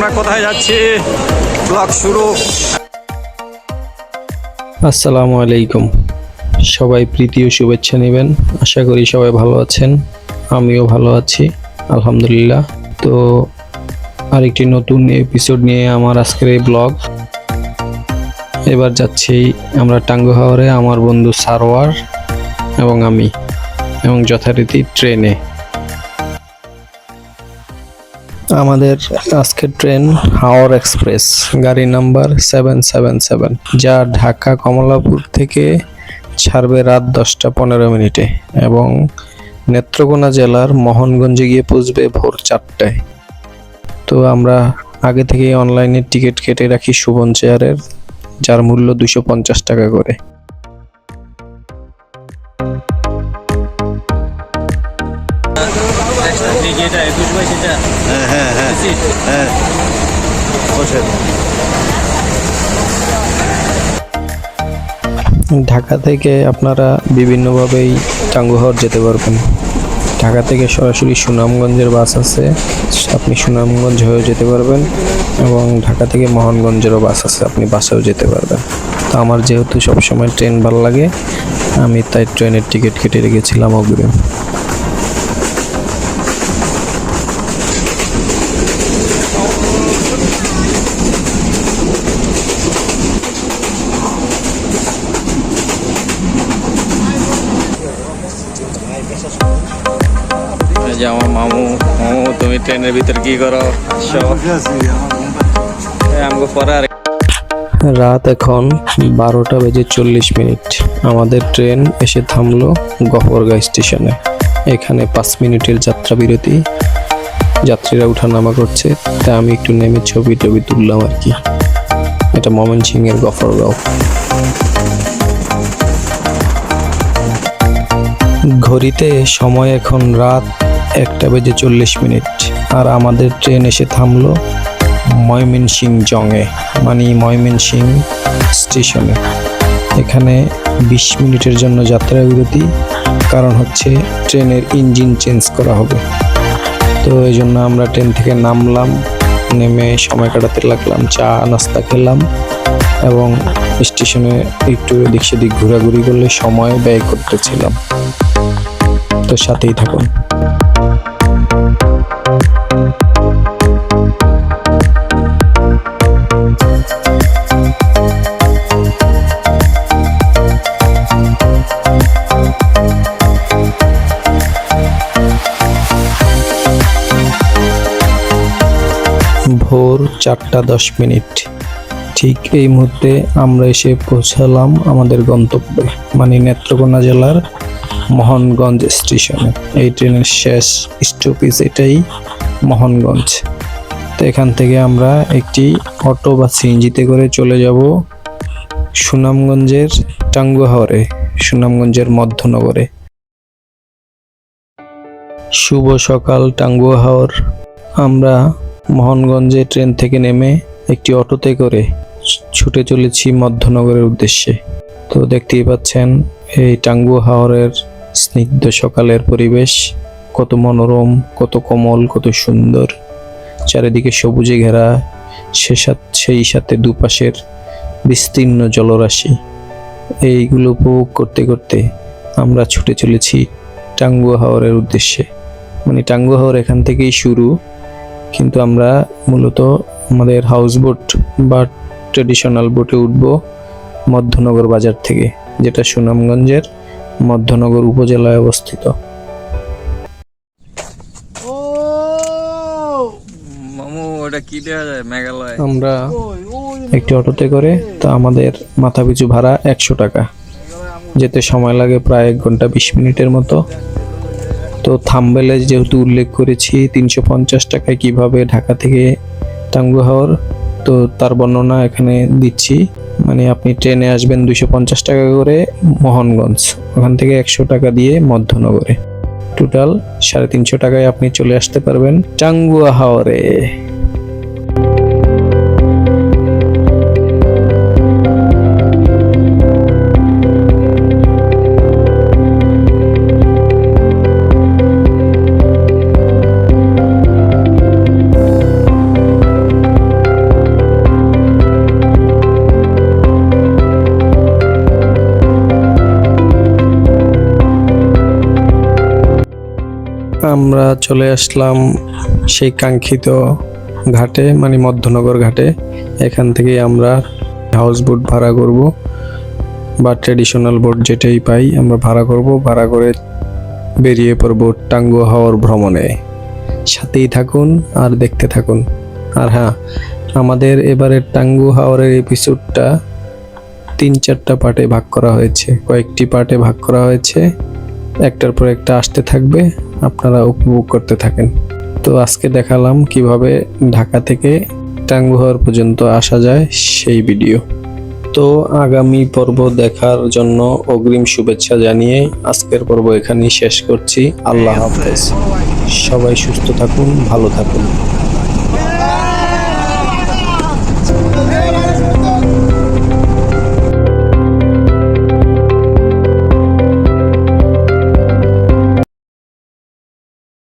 আমরা কোথায় যাচ্ছি? ব্লগ শুরু। আসসালামু আলাইকুম। সবাই প্রীতি ও শুভেচ্ছা নেবেন। আশা করি সবাই ভালো আছেন। আমিও ভালো আছি, আলহামদুলিল্লাহ। তো আরেকটি নতুন এপিসোড নিয়ে আমার আজকের এই ব্লগ এবার যাচ্ছি আমরা টাঙ্গু হাওরে, আমার বন্ধু সারোয়ার এবং আমি এবং যথারীতি ট্রেনে আমাদের আজকের ট্রেন হাওর এক্সপ্রেস, গাড়ি নাম্বার সেভেন সেভেন সেভেন যা ঢাকা কমলাপুর থেকে ছাড়বে রাত দশটা পনেরো মিনিটে এবং নেত্রকোনা জেলার মোহনগঞ্জে গিয়ে পৌঁছবে ভোর চারটায়। তো আমরা আগে থেকে অনলাইনে টিকিট কেটে রাখি সুবন চেয়ারের, যার মূল্য দুশো পঞ্চাশ টাকা করে। ঢাকা থেকে আপনারা বিভিন্নভাবেই টাঙ্গুহর যেতে পারবেন। ঢাকা থেকে সরাসরি সুনামগঞ্জের বাস আছে। আপনি সুনামগঞ্জ হয়েও যেতে পারবেন এবং ঢাকা থেকে মোহনগঞ্জেরও বাস আছে আপনি বাসেও যেতে পারবেন। তো আমার যেহেতু সবসময় ট্রেন ভালো লাগে আমি তাই ট্রেনের টিকিট কেটে রেখেছিলাম অগ্রিম। যে মামু। মামু, তুমি ট্রেনের ভিতর কি করো? আমাকে পরে রাত এখন বারোটা বেজে চল্লিশ মিনিট। আমাদের ট্রেন এসে থামলো গফরগাঁ স্টেশনে। এখানে পাঁচ মিনিটের যাত্রা বিরতি যাত্রীরা উঠানামা করছে, তাই আমি একটু নেমে ছবি টবি তুললাম আর কি। এটা ময়মন সিং এর গফরগাঁও। ঘড়িতে সময় এখন রাত একটা বেজে চল্লিশ মিনিট। আর আমাদের ট্রেন এসে থামলো ময়মনসিং জংয়ে মানে ময়মনসিং স্টেশনে। এখানে বিশ মিনিটের জন্য যাত্রা বিরতি, কারণ হচ্ছে ট্রেনের ইঞ্জিন চেঞ্জ করা হবে। তো এই জন্য আমরা ট্রেন থেকে নামলাম, নেমে সময় কাটাতে লাগলাম, চা, নাস্তা খেলাম এবং স্টেশনে একটু এদিক সেদিক ঘোরাঘুরি করলে সময় ব্যয় করতেছিলাম। তো সাথেই থাকুন। ভোর চারটা দশ মিনিট। ঠিক এই মুহূর্তে আমরা এসে পৌঁছালাম আমাদের গন্তব্যে মানে নেত্রকোনা জেলার মোহনগঞ্জ স্টেশনে। এই ট্রেনের শেষ স্টপেজ এটাই মোহনগঞ্জ। তো এখান থেকে আমরা একটি অটো বা সিএনজিতে করে চলে যাব সুনামগঞ্জের টাঙ্গুহাওরে সুনামগঞ্জের মধ্যনগরে। শুভ সকাল টাঙ্গুহাওর আমরা মোহনগঞ্জে ট্রেন থেকে নেমে একটি অটোতে করে ছুটে চলেছি মধ্যনগরের উদ্দেশ্যে। তো দেখতেই পাচ্ছেন, এই টাঙ্গু হাওরের স্নিগ্ধ সকালের পরিবেশ, কত মনোরম, কত কোমল, কত সুন্দর। চারিদিকে সবুজে ঘেরা, সে সেই সাথে দুপাশের বিস্তীর্ণ জলরাশি। এইগুলো উপভোগ করতে করতে আমরা ছুটে চলেছি টাঙ্গুয়া হাওরের উদ্দেশ্যে। মানে টাঙ্গুয়া হাওর এখান থেকেই শুরু। কিন্তু আমরা মূলত আমাদের হাউস বোট বা ট্রেডিশনাল বোটে উঠব মধ্যনগর বাজার থেকে যেটা সুনামগঞ্জের মধ্যনগর উপজেলায় অবস্থিত। আমরা একটি অটোতে করে তা আমাদের মাথা পিছু ভাড়া একশো টাকা। যেতে সময় লাগে প্রায় এক ঘণ্টা বিশ মিনিটের মতো। তো থাম্বেলে যেহেতু উল্লেখ করেছি, তিনশো পঞ্চাশ টাকায় কীভাবে ঢাকা থেকে টাঙ্গু হাওর তো তার বর্ণনা এখানে দিচ্ছি। মানে আপনি ট্রেনে আসবেন দুশো পঞ্চাশ টাকা করে মোহনগঞ্জ, ওখান থেকে একশো টাকা দিয়ে মধ্যনগরে। টোটাল সাড়ে তিনশো টাকায় আপনি চলে আসতে পারবেন টাঙ্গুয়া হাওরে আমরা চলে আসলাম সেই কাঙ্ক্ষিত ঘাটে মানে মধ্যনগর ঘাটে। এখান থেকে আমরা হাউস বোট ভাড়া করব বা ট্রেডিশনাল বোট যেটাই পাই আমরা ভাড়া করব। ভাড়া করে বেরিয়ে পড়ব টাঙ্গু হাওয়ার ভ্রমণে। সাথেই থাকুন আর দেখতে থাকুন। আর হ্যাঁ আমাদের এবারের টাঙ্গু হাওয়ারের এপিসোডটা তিন চারটা পার্টে ভাগ করা হয়েছে। কয়েকটি পার্টে ভাগ করা হয়েছে। একটার পর একটা আসতে থাকবে। আপনারা উপভোগ করতে থাকেন। তো আজকে দেখালাম কীভাবে ঢাকা থেকে টাঙ্গুহর পর্যন্ত আসা যায় সেই ভিডিও। তো আগামী পর্ব দেখার জন্য অগ্রিম শুভেচ্ছা জানিয়ে আজকের পর্ব এখানেই শেষ করছি। আল্লাহ হাফেজ। সবাই সুস্থ থাকুন, ভালো থাকুন।